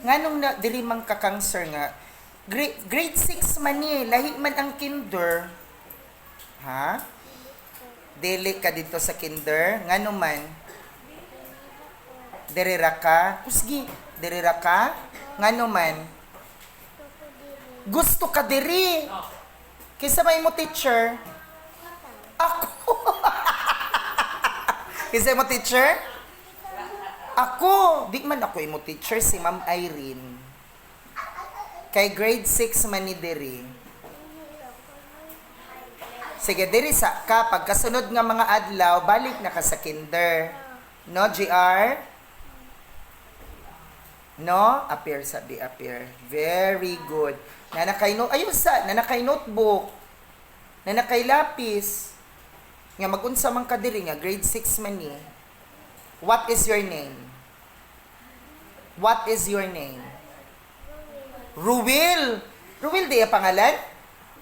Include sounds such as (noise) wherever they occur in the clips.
Nganong na diri man ka cancer nga grade, grade 6 man ni lahi man ang kinder. Ha? Dili ka dito sa kinder ngano man? Ra ka? Kusgi, diri ra ka? Ngano man? Gusto ka diri. Kisa may mo teacher? Ako. (laughs) Kisa mo teacher? Ako, di man ako imo teacher si Ma'am Irene. Kay grade 6 man ni diri. Sige, diri sa ka pagkasunod nga mga adlaw, balik na ka sa kinder. No, GR? No? Appear sabi, appear. Very good. Nanakay no ayun sa, nanakay notebook. Nanakay lapis. Nga magunsa man ka diri nga grade 6 man ni. What is your name? What is your name? Ruwil. Ruwil di ang pangalan?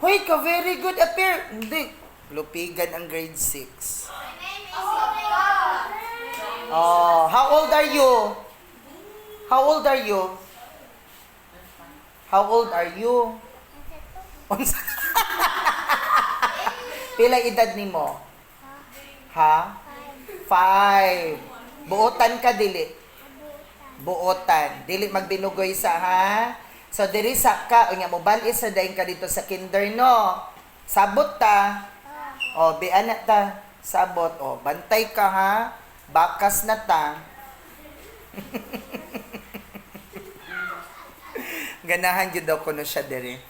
Hoy, ka very good appear. Hindi. Lupigan ang grade 6. Oh, how old are you? How old are you? How old are you? (laughs) Pila edad nimo? Ha? Five. Buotan ka dili. Buotan. Dili magbinugoy sa ha. So diri sa ka unya mo bali sa daing ka dito sa kinder no. Sabot ta. O biana ta. Sabot o bantay ka ha. Bakas na ta. (laughs) Ganahan jud daw kuno siya diri.